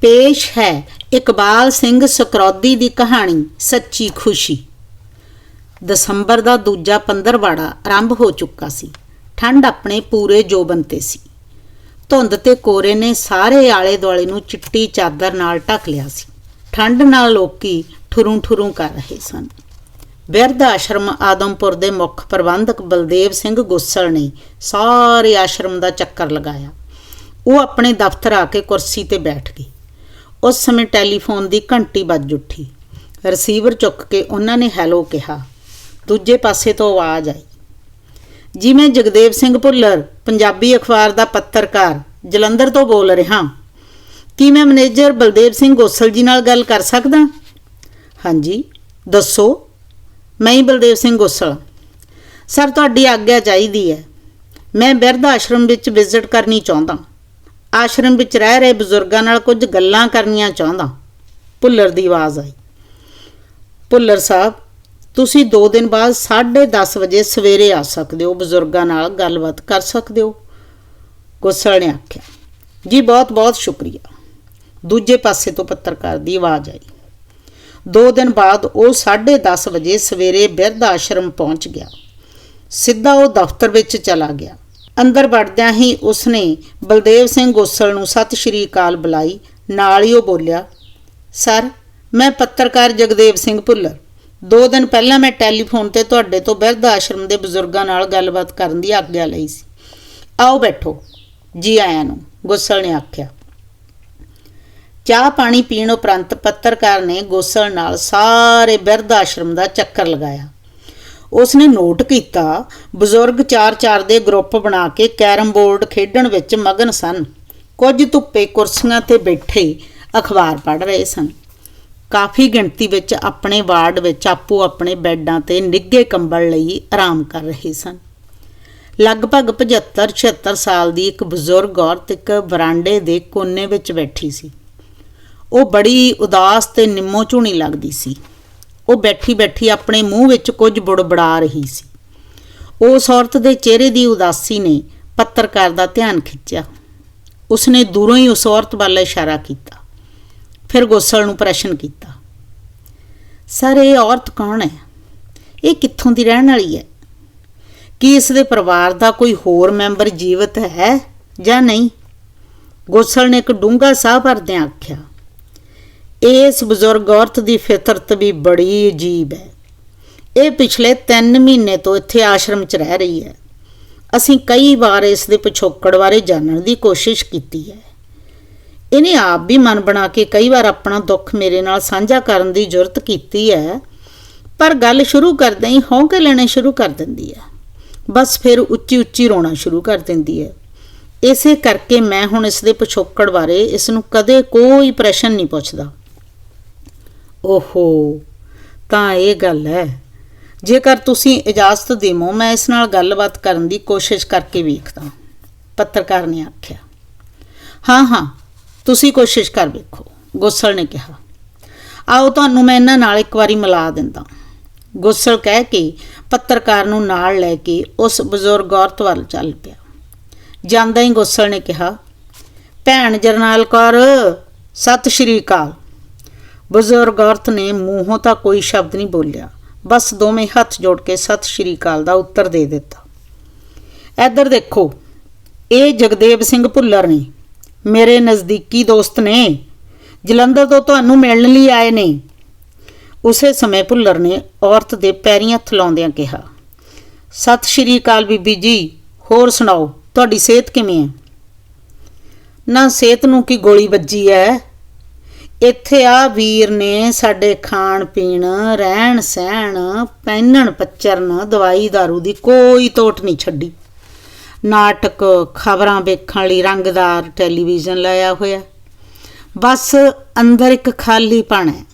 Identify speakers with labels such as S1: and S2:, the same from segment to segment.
S1: ਪੇਸ਼ ਹੈ ਇਕਬਾਲ ਸਿੰਘ ਸਕਰੌਦੀ ਦੀ ਕਹਾਣੀ, ਸੱਚੀ ਖੁਸ਼ੀ। ਦਸੰਬਰ ਦਾ ਦੂਜਾ ਪੰਦਰਵਾੜਾ ਆਰੰਭ ਹੋ ਚੁੱਕਾ ਸੀ। ਠੰਡ ਆਪਣੇ ਪੂਰੇ ਜੋਬਨ ਤੇ ਸੀ। ਧੁੰਦ ਤੇ ਕੋਰੇ ਨੇ ਸਾਰੇ ਆਲੇ ਦੁਆਲੇ ਨੂੰ ਚਿੱਟੀ ਚਾਦਰ ਨਾਲ ਢੱਕ ਲਿਆ ਸੀ। ਠੰਡ ਨਾਲ ਲੋਕੀ ਠੁਰੂ ਠੁਰੂ ਕਰ ਰਹੇ ਸਨ। ਬਿਰਧ ਆਸ਼ਰਮ ਆਦਮਪੁਰ ਦੇ ਮੁੱਖ ਪ੍ਰਬੰਧਕ ਬਲਦੇਵ ਸਿੰਘ ਗੁੱਸਲ ਨੇ ਸਾਰੇ ਆਸ਼ਰਮ ਦਾ ਚੱਕਰ ਲਗਾਇਆ। ਉਹ ਆਪਣੇ ਦਫ਼ਤਰ ਆ ਕੇ ਕੁਰਸੀ ਤੇ ਬੈਠ ਗਈ ਉਸ ਸਮੇਂ ਟੈਲੀਫੋਨ ਦੀ ਘੰਟੀ ਵੱਜ ਉੱਠੀ। ਰਿਸੀਵਰ ਚੁੱਕ ਕੇ ਉਹਨਾਂ ਨੇ ਹੈਲੋ ਕਿਹਾ। ਦੂਜੇ ਪਾਸੇ ਤੋਂ ਆਵਾਜ਼ ਆਈ। ਜੀ ਮੈਂ ਜਗਦੇਵ ਸਿੰਘ ਭੁੱਲਰ, ਪੰਜਾਬੀ ਅਖਬਾਰ ਦਾ ਪੱਤਰਕਾਰ, ਜਲੰਧਰ ਤੋਂ ਬੋਲ ਰਿਹਾ ਕੀ ਮੈਂ ਮੈਨੇਜਰ ਬਲਦੇਵ ਸਿੰਘ ਗੋਸਲ ਜੀ ਨਾਲ ਗੱਲ ਕਰ ਸਕਦਾ? ਹਾਂਜੀ, ਦੱਸੋ। ਮੈਂ ਹੀ ਬਲਦੇਵ ਸਿੰਘ ਗੋਸਲ ਸਰ, ਤੁਹਾਡੀ ਆਗਿਆ ਚਾਹੀਦੀ ਹੈ। ਮੈਂ ਬਿਰਧ ਆਸ਼ਰਮ ਵਿੱਚ ਵਿਜ਼ਿਟ ਕਰਨੀ ਚਾਹੁੰਦਾ। ਆਸ਼ਰਮ ਵਿੱਚ ਰਹਿ ਰਹੇ ਬਜ਼ੁਰਗਾਂ ਨਾਲ ਕੁਝ ਗੱਲਾਂ ਕਰਨੀਆਂ ਚਾਹੁੰਦਾ। ਭੁੱਲਰ ਦੀ ਆਵਾਜ਼ ਆਈ। ਭੁੱਲਰ ਸਾਹਿਬ, ਤੁਸੀਂ 2 ਦਿਨ ਬਾਅਦ 10:30 ਵਜੇ ਸਵੇਰੇ ਆ ਸਕਦੇ ਹੋ, ਬਜ਼ੁਰਗਾਂ ਨਾਲ ਗੱਲਬਾਤ ਕਰ ਸਕਦੇ ਹੋ। ਗੁੱਸਲ ਨੇ ਆਖਿਆ, ਜੀ ਬਹੁਤ ਬਹੁਤ ਸ਼ੁਕਰੀਆ। ਦੂਜੇ ਪਾਸੇ ਤੋਂ ਪੱਤਰਕਾਰ ਦੀ ਆਵਾਜ਼ ਆਈ। 2 ਦਿਨ ਬਾਅਦ ਉਹ 10:30 ਵਜੇ ਸਵੇਰੇ ਬਿਰਧ ਆਸ਼ਰਮ ਪਹੁੰਚ ਗਿਆ। ਸਿੱਧਾ ਉਹ ਦਫ਼ਤਰ ਵਿੱਚ ਚਲਾ ਗਿਆ। ਅੰਦਰ ਵੜਦਿਆਂ ਹੀ ਉਸਨੇ ਬਲਦੇਵ ਸਿੰਘ ਗੋਸਲ ਨੂੰ ਸਤਿ ਸ਼੍ਰੀ ਅਕਾਲ ਬੁਲਾਈ, ਨਾਲ ਹੀ ਉਹ ਬੋਲਿਆ, ਸਰ, ਮੈਂ ਪੱਤਰਕਾਰ ਜਗਦੇਵ ਸਿੰਘ ਭੁੱਲਰ। ਦੋ ਦਿਨ ਪਹਿਲਾਂ ਮੈਂ ਟੈਲੀਫੋਨ ਤੇ ਤੁਹਾਡੇ ਤੋਂ ਬਿਰਧ ਆਸ਼ਰਮ ਦੇ ਬਜ਼ੁਰਗਾਂ ਨਾਲ ਗੱਲਬਾਤ ਕਰਨ ਦੀ ਆਗਿਆ ਲਈ ਸੀ। ਆਓ ਬੈਠੋ, ਜੀ ਆਇਆਂ ਨੂੰ, ਗੋਸਲ ਨੇ ਆਖਿਆ। ਚਾਹ ਪਾਣੀ ਪੀਣ ਉਪਰੰਤ ਪੱਤਰਕਾਰ ਨੇ ਗੋਸਲ ਨਾਲ ਸਾਰੇ ਬਿਰਧ ਆਸ਼ਰਮ ਦਾ ਚੱਕਰ ਲਗਾਇਆ। ਉਸਨੇ ਨੋਟ ਕੀਤਾ, ਬਜ਼ੁਰਗ ਚਾਰ-ਚਾਰ ਦੇ ਗਰੁੱਪ ਬਣਾ ਕੇ ਕੈਰਮ ਬੋਰਡ ਖੇਡਣ ਵਿੱਚ ਮਗਨ ਸਨ। ਕੁਝ ਧੁੱਪੇ ਕੁਰਸੀਆਂ ਤੇ ਬੈਠੇ ਅਖਬਾਰ ਪੜ੍ਹ ਰਹੇ ਸਨ। ਕਾਫੀ ਗਿਣਤੀ ਵਿੱਚ ਆਪਣੇ ਵਾਰਡ ਵਿੱਚ ਆਪੋ ਆਪਣੇ ਬੈੱਡਾਂ ਤੇ ਨਿੱਘੇ ਕੰਬਲ ਲਈ ਆਰਾਮ ਕਰ ਰਹੇ ਸਨ। ਲਗਭਗ 75-76 ਸਾਲ ਦੀ ਇੱਕ ਬਜ਼ੁਰਗ ਔਰਤ ਇੱਕ ਵਰਾਂਡੇ ਦੇ ਕੋਨੇ ਵਿੱਚ ਬੈਠੀ ਸੀ। ਉਹ ਬੜੀ ਉਦਾਸ ਤੇ ਨਿੰਮੋ ਝੂਣੀ ਲੱਗਦੀ ਸੀ। ਉਹ ਬੈਠੀ ਬੈਠੀ ਆਪਣੇ ਮੂੰਹ ਵਿੱਚ ਕੁਝ ਬੁੜਬੜਾ ਰਹੀ ਸੀ। ਉਸ ਔਰਤ ਦੇ ਚਿਹਰੇ ਦੀ ਉਦਾਸੀ ਨੇ ਪੱਤਰਕਾਰ ਦਾ ਧਿਆਨ ਖਿੱਚਿਆ। ਉਸਨੇ ਦੂਰੋਂ ਹੀ ਉਸ ਔਰਤ ਵੱਲ ਇਸ਼ਾਰਾ ਕੀਤਾ। ਫਿਰ ਗੋਸਲ ਨੂੰ ਪ੍ਰਸ਼ਨ ਕੀਤਾ, ਸਰ, ਇਹ ਔਰਤ ਕੌਣ ਹੈ? ਇਹ ਕਿੱਥੋਂ ਦੀ ਰਹਿਣ ਵਾਲੀ ਹੈ? ਕੀ ਇਸ ਦੇ ਪਰਿਵਾਰ ਦਾ ਕੋਈ ਹੋਰ ਮੈਂਬਰ ਜੀਵਤ ਹੈ ਜਾਂ ਨਹੀਂ? ਗੋਸਲ ਨੇ ਇੱਕ ਡੂੰਘਾ ਸਾਹ ਭਰਦਿਆਂ ਆਖਿਆ ਇਸ ਬਜ਼ੁਰਗ ਔਰਤ ਦੀ ਫਿਤਰਤ ਵੀ ਬੜੀ ਅਜੀਬ ਹੈ। ਇਹ ਪਿਛਲੇ 3 ਮਹੀਨੇ ਤੋਂ ਇੱਥੇ ਆਸ਼ਰਮ 'ਚ ਰਹਿ ਰਹੀ ਹੈ। ਅਸੀਂ ਕਈ ਵਾਰ ਇਸ ਦੇ ਪਿਛੋਕੜ ਬਾਰੇ ਜਾਣਨ ਦੀ ਕੋਸ਼ਿਸ਼ ਕੀਤੀ ਹੈ। ਇਹਨੇ ਆਪ ਵੀ ਮਨ ਬਣਾ ਕੇ ਕਈ ਵਾਰ ਆਪਣਾ ਦੁੱਖ ਮੇਰੇ ਨਾਲ ਸਾਂਝਾ ਕਰਨ ਦੀ ਜੁਰਤ ਕੀਤੀ ਹੈ, ਪਰ ਗੱਲ ਸ਼ੁਰੂ ਕਰਦਿਆਂ ਹੀ ਹੌਂਕੇ ਲੈਣੇ ਸ਼ੁਰੂ ਕਰ ਦਿੰਦੀ ਹੈ। ਬਸ ਫਿਰ ਉੱਚੀ ਉੱਚੀ ਰੋਣਾ ਸ਼ੁਰੂ ਕਰ ਦਿੰਦੀ ਹੈ। ਇਸੇ ਕਰਕੇ ਮੈਂ ਹੁਣ ਇਸ ਦੇ ਪਿਛੋਕੜ ਬਾਰੇ ਇਸ ਨੂੰ ਕਦੇ ਕੋਈ ਪ੍ਰਸ਼ਨ ਨਹੀਂ ਪੁੱਛਦਾ। ਓਹੋ, ਤਾਂ ਇਹ ਗੱਲ ਹੈ। ਜੇਕਰ ਤੁਸੀਂ ਇਜਾਜ਼ਤ ਦੇਵੋ, ਮੈਂ ਇਸ ਨਾਲ ਗੱਲਬਾਤ ਕਰਨ ਦੀ ਕੋਸ਼ਿਸ਼ ਕਰਕੇ ਵੇਖਦਾ ਪੱਤਰਕਾਰ ਨੇ ਆਖਿਆ, ਹਾਂ ਹਾਂ, ਤੁਸੀਂ ਕੋਸ਼ਿਸ਼ ਕਰ ਵੇਖੋ। ਗੋਸਲ ਨੇ ਕਿਹਾ, ਆਓ, ਤੁਹਾਨੂੰ ਮੈਂ ਇਹਨਾਂ ਨਾਲ ਇੱਕ ਵਾਰੀ ਮਿਲਾ ਦਿੰਦਾ ਗੋਸਲ ਕਹਿ ਕੇ ਪੱਤਰਕਾਰ ਨੂੰ ਨਾਲ ਲੈ ਕੇ ਉਸ ਬਜ਼ੁਰਗ ਔਰਤ ਵੱਲ ਚੱਲ ਪਿਆ। ਜਾਂਦਾ ਹੀ ਗੋਸਲ ਨੇ ਕਿਹਾ, ਭੈਣ ਜਰਨਾਲ ਕੌਰ, ਸਤਿ ਸ਼੍ਰੀ ਅਕਾਲ। ਬਜ਼ੁਰਗ ਔਰਤ ਨੇ ਮੂੰਹੋਂ ਤਾਂ ਕੋਈ ਸ਼ਬਦ ਨਹੀਂ ਬੋਲਿਆ। ਬਸ ਦੋਵੇਂ ਹੱਥ ਜੋੜ ਕੇ ਸਤਿ ਸ਼੍ਰੀ ਅਕਾਲ ਦਾ ਉੱਤਰ ਦੇ ਦਿੱਤਾ। ਇੱਧਰ ਦੇਖੋ, ਇਹ ਜਗਦੇਵ ਸਿੰਘ ਭੁੱਲਰ ਨੇ। ਮੇਰੇ ਨਜ਼ਦੀਕੀ ਦੋਸਤ ਨੇ। ਜਲੰਧਰ ਤੋਂ ਤੁਹਾਨੂੰ ਮਿਲਣ ਲਈ ਆਏ ਨੇ। ਉਸੇ ਸਮੇਂ ਭੁੱਲਰ ਨੇ ਔਰਤ ਦੇ ਪੈਰੀਂ ਹੱਥ ਲਾਉਂਦਿਆਂ ਕਿਹਾ, ਸਤਿ ਸ਼੍ਰੀ ਅਕਾਲ ਬੀਬੀ ਜੀ, ਹੋਰ ਸੁਣਾਓ, ਤੁਹਾਡੀ ਸਿਹਤ ਕਿਵੇਂ ਹੈ? ਨਾ, ਸਿਹਤ ਨੂੰ ਕੀ ਗੋਲੀ ਵੱਜੀ ਹੈ? ਇੱਥੇ ਆ ਵੀਰ ਨੇ ਸਾਡੇ ਖਾਣ ਪੀਣ, ਰਹਿਣ ਸਹਿਣ, ਪਹਿਨਣ ਪੱਚਰਨ, ਦਵਾਈ दारू ਦੀ ਕੋਈ ਤੋਟ ਨਹੀਂ ਛੱਡੀ। ਨਾਟਕ ਖਬਰਾਂ ਵੇਖਣ ਲਈ ਰੰਗਦਾਰ ਟੈਲੀਵਿਜ਼ਨ ਲਾਇਆ ਹੋਇਆ। ਬਸ ਅੰਦਰ ਇੱਕ ਖਾਲੀ ਹੈ,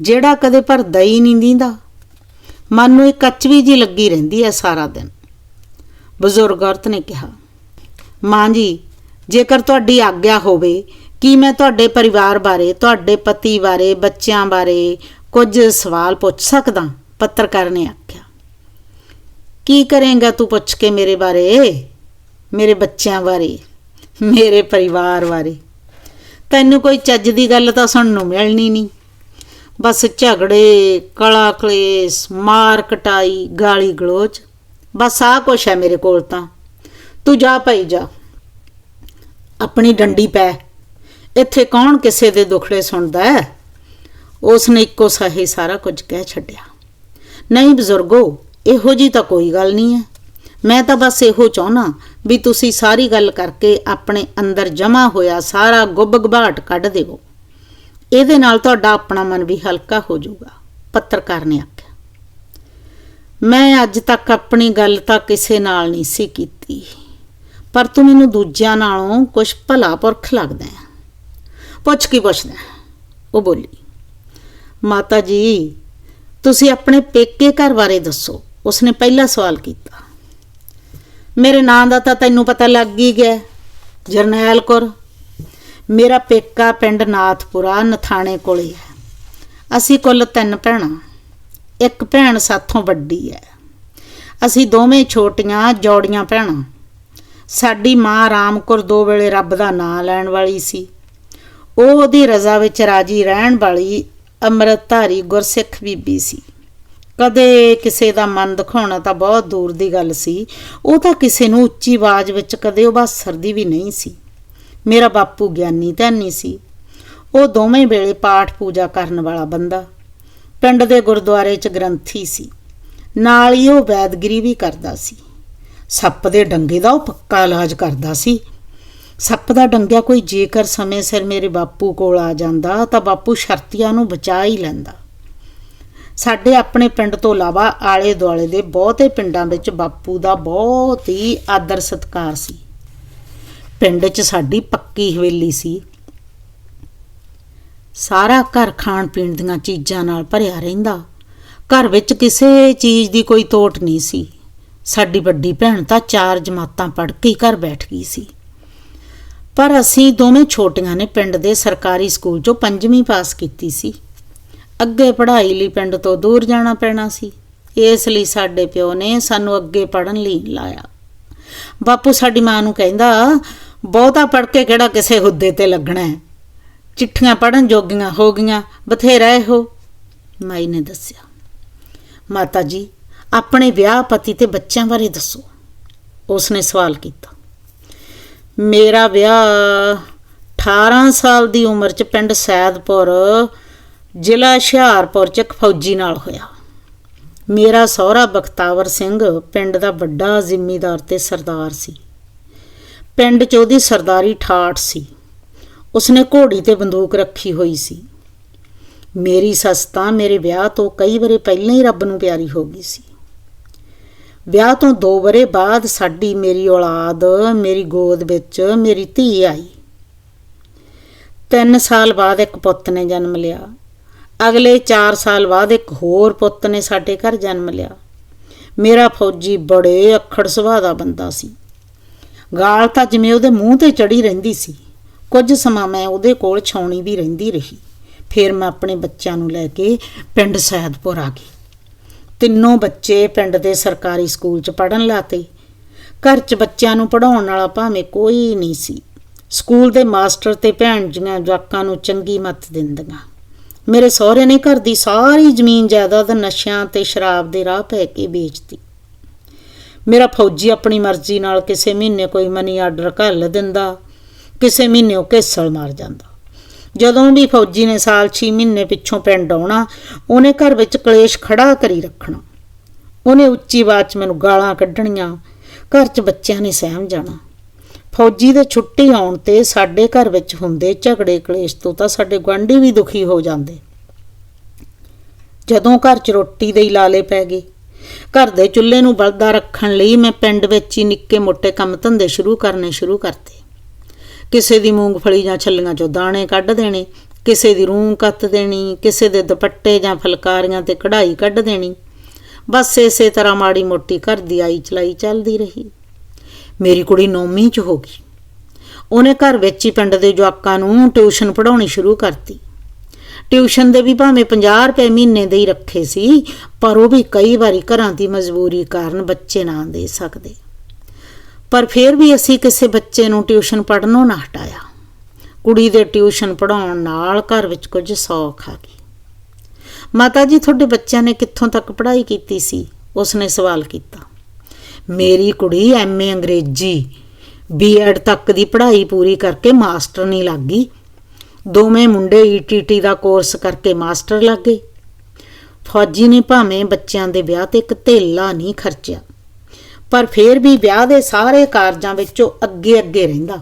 S1: ਜਿਹੜਾ ਕਦੇ ਭਰਦਾ ਹੀ ਨਹੀਂ ਦਿੰਦਾ। ਮਨ ਨੂੰ ਇੱਕ ਕਚਵੀ ਜੀ ਲੱਗੀ ਰਹਿੰਦੀ ਹੈ ਸਾਰਾ ਦਿਨ। ਬਜ਼ੁਰਗ ਔਰਤ ਨੇ ਕਿਹਾ, ਮਾਂ ਜੀ, ਜੇਕਰ ਤੁਹਾਡੀ ਆਗਿਆ ਹੋਵੇ ਕੀ ਮੈਂ ਤੁਹਾਡੇ ਪਰਿਵਾਰ ਬਾਰੇ, ਤੁਹਾਡੇ ਪਤੀ ਬਾਰੇ, ਬੱਚਿਆਂ ਬਾਰੇ ਕੁਝ ਸਵਾਲ ਪੁੱਛ ਸਕਦਾ? ਪੱਤਰਕਾਰ ਨੇ ਆਖਿਆ। ਕੀ ਕਰੇਂਗਾ ਤੂੰ ਪੁੱਛ ਕੇ ਮੇਰੇ ਬਾਰੇ? ਮੇਰੇ ਬੱਚਿਆਂ ਬਾਰੇ, ਮੇਰੇ ਪਰਿਵਾਰ ਬਾਰੇ। ਤੈਨੂੰ ਕੋਈ ਚੱਜ ਦੀ ਗੱਲ ਤਾਂ ਸੁਣਨ ਨੂੰ ਮਿਲਣੀ ਨਹੀਂ। ਬਸ ਝਗੜੇ, ਕਲਾ ਕਲੇਸ਼, ਮਾਰ ਕਟਾਈ, ਗਾਲੀ ਗਲੋਚ, ਬਸ ਆਹ ਕੁਛ ਹੈ ਮੇਰੇ ਕੋਲ ਤਾਂ। ਤੂੰ ਜਾ ਪਈ ਜਾ। ਆਪਣੀ ਡੰਡੀ ਪੈ। ਇੱਥੇ ਕੌਣ ਕਿਸੇ ਦੇ ਦੁਖੜੇ ਸੁਣਦਾ ਹੈ? ਉਸ ਨੇ ਇੱਕੋ ਸਹੀ ਸਾਰਾ ਕੁਝ ਕਹਿ ਛੱਡਿਆ। ਨਹੀਂ ਬਜ਼ੁਰਗੋ, ਇਹੋ ਜੀ ਤਾਂ ਕੋਈ ਗੱਲ ਨਹੀਂ ਹੈ। ਮੈਂ ਤਾਂ ਬਸ ਇਹੋ ਚਾਹਣਾ ਵੀ ਤੁਸੀਂ ਸਾਰੀ ਗੱਲ ਕਰਕੇ ਆਪਣੇ ਅੰਦਰ ਜਮਾ ਹੋਇਆ ਸਾਰਾ ਗੁੱਬ ਗਬਾਟ ਕੱਢ ਦੇਵੋ। ਇਹਦੇ ਨਾਲ ਤੁਹਾਡਾ ਆਪਣਾ ਮਨ ਵੀ ਹਲਕਾ ਹੋ ਜਾਊਗਾ, ਪੱਤਰਕਾਰ ਨੇ ਆਖਿਆ। ਮੈਂ ਅੱਜ ਤੱਕ ਆਪਣੀ ਗੱਲ ਤਾਂ ਕਿਸੇ ਨਾਲ ਨਹੀਂ ਸੀ ਕੀਤੀ, ਪਰ ਤੂੰ ਮੈਨੂੰ ਦੂਜਿਆਂ ਨਾਲੋਂ ਕੁਝ ਭਲਾ ਪੁਰਖ ਲੱਗਦਾ ਹੈ। ਪੁੱਛ ਕੀ ਪੁੱਛਦਾ। ਉਹ ਬੋਲੀ, ਮਾਤਾ ਜੀ, ਤੁਸੀਂ ਆਪਣੇ ਪੇਕੇ ਘਰ ਬਾਰੇ ਦੱਸੋ। ਉਸਨੇ ਪਹਿਲਾ ਸਵਾਲ ਕੀਤਾ, ਮੇਰੇ ਨਾਂ ਦਾ ਤਾਂ ਤੈਨੂੰ ਪਤਾ ਲੱਗ ਹੀ ਗਿਆ, ਜਰਨੈਲ ਕੌਰ। ਮੇਰਾ ਪੇਕਾ ਪਿੰਡ ਨਾਥਪੁਰਾ, ਨਥਾਣੇ ਕੋਲੇ ਹੈ। ਅਸੀਂ ਕੁੱਲ ਤਿੰਨ ਭੈਣਾਂ, ਇੱਕ ਭੈਣ ਸਾਥੋਂ ਵੱਡੀ ਹੈ। ਅਸੀਂ ਦੋਵੇਂ ਛੋਟੀਆਂ, ਜੋੜੀਆਂ ਭੈਣਾਂ। ਸਾਡੀ ਮਾਂ ਰਾਮਕੌਰ ਦੋ ਵੇਲੇ ਰੱਬ ਦਾ ਨਾਮ ਲੈਣ ਵਾਲੀ ਸੀ। ਉਹ ਉਹਦੀ ਰਜ਼ਾ ਵਿੱਚ ਰਾਜੀ ਰਹਿਣ ਵਾਲੀ ਅੰਮ੍ਰਿਤਧਾਰੀ ਗੁਰਸਿੱਖ ਬੀਬੀ ਸੀ। ਕਦੇ ਕਿਸੇ ਦਾ ਮਨ ਦਿਖਾਉਣਾ ਤਾਂ ਬਹੁਤ ਦੂਰ ਦੀ ਗੱਲ ਸੀ। ਉਹ ਤਾਂ ਕਿਸੇ ਨੂੰ ਉੱਚੀ ਆਵਾਜ਼ ਵਿੱਚ ਕਦੇ ਉਹ ਵੀ ਨਹੀਂ ਸੀ। ਮੇਰਾ ਬਾਪੂ ਗਿਆਨੀ ਧਿਆਨੀ ਸੀ। ਉਹ ਦੋਵੇਂ ਵੇਲੇ ਪਾਠ ਪੂਜਾ ਕਰਨ ਵਾਲਾ ਬੰਦਾ। ਪਿੰਡ ਦੇ ਗੁਰਦੁਆਰੇ 'ਚ ਗ੍ਰੰਥੀ ਸੀ। ਨਾਲ ਹੀ ਉਹ ਵੈਦਗਿਰੀ ਵੀ ਕਰਦਾ ਸੀ। ਸੱਪ ਦੇ ਡੰਗੇ ਦਾ ਉਹ ਪੱਕਾ ਇਲਾਜ ਕਰਦਾ ਸੀ। ਸੱਪ ਦਾ ਡੰਗਿਆ ਕੋਈ ਜੇਕਰ ਸਮੇਂ ਸਿਰ ਮੇਰੇ ਬਾਪੂ ਕੋਲ ਆ ਜਾਂਦਾ ਤਾਂ ਬਾਪੂ ਸ਼ਰਤੀਆਂ ਨੂੰ ਬਚਾ ਹੀ ਲੈਂਦਾ। ਸਾਡੇ ਆਪਣੇ ਪਿੰਡ ਤੋਂ ਇਲਾਵਾ ਆਲੇ ਦੁਆਲੇ ਦੇ ਬਹੁਤੇ ਪਿੰਡਾਂ ਵਿੱਚ ਬਾਪੂ ਦਾ ਬਹੁਤ ਹੀ ਆਦਰ ਸਤਿਕਾਰ ਸੀ। ਪਿੰਡ 'ਚ ਸਾਡੀ ਪੱਕੀ ਹਵੇਲੀ ਸੀ। ਸਾਰਾ ਘਰ ਖਾਣ ਪੀਣ ਦੀਆਂ ਚੀਜ਼ਾਂ ਨਾਲ ਭਰਿਆ ਰਹਿੰਦਾ। ਘਰ ਵਿੱਚ ਕਿਸੇ ਚੀਜ਼ ਦੀ ਕੋਈ ਤੋਟ ਨਹੀਂ ਸੀ। ਸਾਡੀ ਵੱਡੀ ਭੈਣ ਤਾਂ ਚਾਰ ਜਮਾਤਾਂ ਪੜ੍ਹ ਕੇ ਹੀ ਘਰ ਬੈਠ ਗਈ ਸੀ। ਪਰ ਅਸੀਂ ਦੋਵੇਂ ਛੋਟੀਆਂ ਨੇ ਪਿੰਡ ਦੇ ਸਰਕਾਰੀ ਸਕੂਲ 'ਚੋਂ ਪੰਜਵੀਂ ਪਾਸ ਕੀਤੀ ਸੀ। ਅੱਗੇ ਪੜ੍ਹਾਈ ਲਈ ਪਿੰਡ ਤੋਂ ਦੂਰ ਜਾਣਾ ਪੈਣਾ ਸੀ। ਇਸ ਲਈ ਸਾਡੇ ਪਿਓ ਨੇ ਸਾਨੂੰ ਅੱਗੇ ਪੜ੍ਹਨ ਲਈ ਲਾਇਆ। ਬਾਪੂ ਸਾਡੀ ਮਾਂ ਨੂੰ ਕਹਿੰਦਾ, ਬਹੁਤਾ ਪੜ੍ਹ ਕੇ ਕਿਹੜਾ ਕਿਸੇ ਹੁੱਦੇ ਤੇ ਲੱਗਣਾ ਹੈ? ਚਿੱਠੀਆਂ ਪੜਨ ਜੋਗੀਆਂ ਹੋ ਗਈਆਂ, ਬਥੇਰਾ ਇਹੋ। ਮਾਈ ਨੇ ਦੱਸਿਆ, ਮਾਤਾ ਜੀ, ਆਪਣੇ ਵਿਆਹ ਪਤੀ ਤੇ ਬੱਚਿਆਂ ਬਾਰੇ ਦੱਸੋ। ਉਸਨੇ ਸਵਾਲ ਕੀਤਾ ਮੇਰਾ ਵਿਆਹ 18 ਸਾਲ ਦੀ ਉਮਰ 'ਚ ਪਿੰਡ ਸੈਦਪੁਰ, ਜ਼ਿਲ੍ਹਾ ਹੁਸ਼ਿਆਰਪੁਰ 'ਚ ਇੱਕ ਫੌਜੀ ਨਾਲ ਹੋਇਆ। ਮੇਰਾ ਸਹੁਰਾ ਬਖਤਾਵਰ ਸਿੰਘ ਪਿੰਡ ਦਾ ਵੱਡਾ ਜ਼ਿਮੀਂਦਾਰ ਤੇ ਸਰਦਾਰ ਸੀ। ਪਿੰਡ 'ਚ ਉਹਦੀ ਸਰਦਾਰੀ ਠਾਠ ਸੀ। ਉਸਨੇ ਘੋੜੀ ਤੇ ਬੰਦੂਕ ਰੱਖੀ ਹੋਈ ਸੀ। ਮੇਰੀ ਸੱਸ ਤਾਂ ਮੇਰੇ ਵਿਆਹ ਤੋਂ ਕਈ ਵਾਰੇ ਪਹਿਲਾਂ ਹੀ ਰੱਬ ਨੂੰ ਪਿਆਰੀ ਹੋ ਗਈ ਸੀ। ਵਿਆਹ ਤੋਂ 2 ਵਰੇ ਬਾਅਦ ਸਾਡੀ ਮੇਰੀ ਔਲਾਦ, ਮੇਰੀ ਗੋਦ ਵਿੱਚ ਮੇਰੀ ਧੀ ਆਈ। 3 ਸਾਲ ਬਾਅਦ ਇੱਕ ਪੁੱਤ ਨੇ ਜਨਮ ਲਿਆ। ਅਗਲੇ 4 ਸਾਲ ਬਾਅਦ ਇੱਕ ਹੋਰ ਪੁੱਤ ਨੇ ਸਾਡੇ ਘਰ ਜਨਮ ਲਿਆ। ਮੇਰਾ ਫੌਜੀ ਬੜੇ ਅੱਖੜ ਸੁਭਾਅ ਦਾ ਬੰਦਾ ਸੀ। ਗਾਲ ਤਾਂ ਜਿਵੇਂ ਉਹਦੇ ਮੂੰਹ ਤੇ ਚੜੀ ਰਹਿੰਦੀ ਸੀ, ਕੁਝ ਸਮਾਂ ਮੈਂ ਉਹਦੇ ਕੋਲ ਛਾਉਣੀ ਵੀ ਰਹਿੰਦੀ ਰਹੀ। ਫਿਰ ਮੈਂ ਆਪਣੇ ਬੱਚਿਆਂ ਨੂੰ ਲੈ ਕੇ ਪਿੰਡ ਸੈਦਪੁਰ ਆ ਗਈ। ਤਿੰਨੋਂ ਬੱਚੇ ਪਿੰਡ ਦੇ ਸਰਕਾਰੀ ਸਕੂਲ 'ਚ ਪੜਨ ਲਾਤੇ। ਘਰ 'ਚ ਬੱਚਿਆਂ ਨੂੰ ਪੜਾਉਣ ਵਾਲਾ ਭਾਵੇਂ ਕੋਈ ਨਹੀਂ ਸੀ। ਸਕੂਲ ਦੇ ਮਾਸਟਰ ਤੇ ਭੈਣ ਜੀਆਂ ਜਵਾਕਾਂ ਨੂੰ ਚੰਗੀ ਮੱਤ ਦਿੰਦੀਆਂ। ਮੇਰੇ ਸਹੁਰੇ ਨੇ ਘਰ ਦੀ ਸਾਰੀ ਜ਼ਮੀਨ ਜਾਇਦਾਦ ਨਸ਼ਿਆਂ ਤੇ ਸ਼ਰਾਬ ਦੇ ਰਾਹ ਪੈ ਕੇ ਵੇਚਤੀ। ਮੇਰਾ ਫੌਜੀ ਆਪਣੀ ਮਰਜ਼ੀ ਨਾਲ ਕਿਸੇ ਮਹੀਨੇ ਕੋਈ ਮਨੀ ਆਰਡਰ ਘੱਲ ਦਿੰਦਾ, ਕਿਸੇ ਮਹੀਨੇ ਉਹ ਘੇਸਲ ਮਾਰ ਜਾਂਦਾ। ਜਦੋਂ ਵੀ ਫੌਜੀ ਨੇ ਸਾਲ 6 ਮਹੀਨੇ ਪਿੱਛੋਂ ਪਿੰਡ ਆਉਣਾ, ਉਹਨੇ ਘਰ ਵਿੱਚ ਕਲੇਸ਼ ਖੜਾ ਕਰੀ ਰੱਖਣਾ। ਉਹਨੇ ਉੱਚੀ ਆਵਾਜ਼ 'ਚ ਮੈਨੂੰ ਗਾਲਾਂ ਕੱਢਣੀਆਂ, ਘਰ 'ਚ ਬੱਚਿਆਂ ਨੇ ਸਹਿਮ ਜਾਣਾ। ਫੌਜੀ ਦੇ ਛੁੱਟੀ ਆਉਣ ਤੇ ਸਾਡੇ ਘਰ ਵਿੱਚ ਹੁੰਦੇ ਝਗੜੇ, ਕਲੇਸ਼ ਤੋਂ ਤਾਂ ਸਾਡੇ ਗੁਆਂਢੀ ਵੀ ਦੁਖੀ ਹੋ ਜਾਂਦੇ। ਜਦੋਂ ਘਰ 'ਚ ਰੋਟੀ ਦੇ ਹੀ ਲਾਲੇ ਪੈ ਗਏ, ਘਰ ਦੇ ਚੁੱਲ੍ਹੇ ਨੂੰ ਬਲਦਾ ਰੱਖਣ ਲਈ ਮੈਂ ਪਿੰਡ ਵਿੱਚ ਹੀ ਨਿੱਕੇ ਮੋਟੇ ਕੰਮ ਧੰਦੇ ਸ਼ੁਰੂ ਕਰਨੇ ਸ਼ੁਰੂ ਕਰਤੇ। ਕਿਸੇ ਦੀ ਮੂੰਗਫਲੀ ਜਾਂ ਛੱਲੀਆਂ 'ਚੋਂ ਦਾਣੇ ਕੱਢ ਦੇਣੇ, ਕਿਸੇ ਦੀ ਰੂੰ ਕੱਤ ਦੇਣੀ, ਕਿਸੇ ਦੇ ਦੁਪੱਟੇ ਜਾਂ ਫਲਕਾਰੀਆਂ ਤੇ ਕਢਾਈ ਕੱਢ ਦੇਣੀ। ਬਸ ਇਸੇ ਤਰ੍ਹਾਂ ਮਾੜੀ ਮੋਟੀ ਘਰ ਦੀ ਆਈ ਚਲਾਈ ਚੱਲਦੀ ਰਹੀ। ਮੇਰੀ ਕੁੜੀ ਨੌਵੀਂ 'ਚ ਹੋ ਗਈ। ਉਹਨੇ ਘਰ ਵਿੱਚ ਹੀ ਪਿੰਡ ਦੇ ਜਵਾਕਾਂ ਨੂੰ ਟਿਊਸ਼ਨ ਪੜਾਉਣੀ ਸ਼ੁਰੂ ਕਰਤੀ। ਟਿਊਸ਼ਨ ਦੇ ਵੀ ਭਾਵੇਂ 50 ਰੁਪਏ ਮਹੀਨੇ ਦੇ ਹੀ ਰੱਖੇ ਸੀ, ਪਰ ਉਹ ਵੀ ਕਈ ਵਾਰੀ ਘਰਾਂ ਦੀ ਮਜਬੂਰੀ ਕਾਰਨ ਬੱਚੇ ਨਾ ਦੇ ਸਕਦੇ। ਪਰ ਫਿਰ ਵੀ ਅਸੀਂ ਕਿਸੇ ਬੱਚੇ ਨੂੰ ਟਿਊਸ਼ਨ ਪੜਨੋਂ ਨਾ ਹਟਾਇਆ। ਕੁੜੀ ਦੇ ਟਿਊਸ਼ਨ ਪੜਾਉਣ ਨਾਲ ਘਰ ਵਿੱਚ ਕੁਝ ਸੌਖ ਆ ਗਈ। ਮਾਤਾ ਜੀ, ਤੁਹਾਡੇ ਬੱਚਿਆਂ ਨੇ ਕਿੱਥੋਂ ਤੱਕ ਪੜ੍ਹਾਈ ਕੀਤੀ ਸੀ? ਉਸਨੇ ਸਵਾਲ ਕੀਤਾ। ਮੇਰੀ ਕੁੜੀ ਐਮਏ ਅੰਗਰੇਜ਼ੀ, ਬੀਐਡ ਤੱਕ ਦੀ ਪੜ੍ਹਾਈ ਪੂਰੀ ਕਰਕੇ ਮਾਸਟਰ ਨਹੀਂ ਲੱਗ ਗਈ। ਦੋਵੇਂ ਮੁੰਡੇ ਈਟੀਟੀ ਦਾ ਕੋਰਸ ਕਰਕੇ ਮਾਸਟਰ ਲੱਗ ਗਏ। ਫੌਜੀ ਨੇ ਭਾਵੇਂ ਬੱਚਿਆਂ ਦੇ ਵਿਆਹ ਤੇ ਇੱਕ ਧੇਲਾ ਨਹੀਂ ਖਰਚਿਆ। ਪਰ ਫੇਰ ਵੀ ਵਿਆਹ ਦੇ ਸਾਰੇ ਕਾਰਜਾਂ ਵਿੱਚੋਂ ਅੱਗੇ ਅੱਗੇ ਰਹਿੰਦਾ।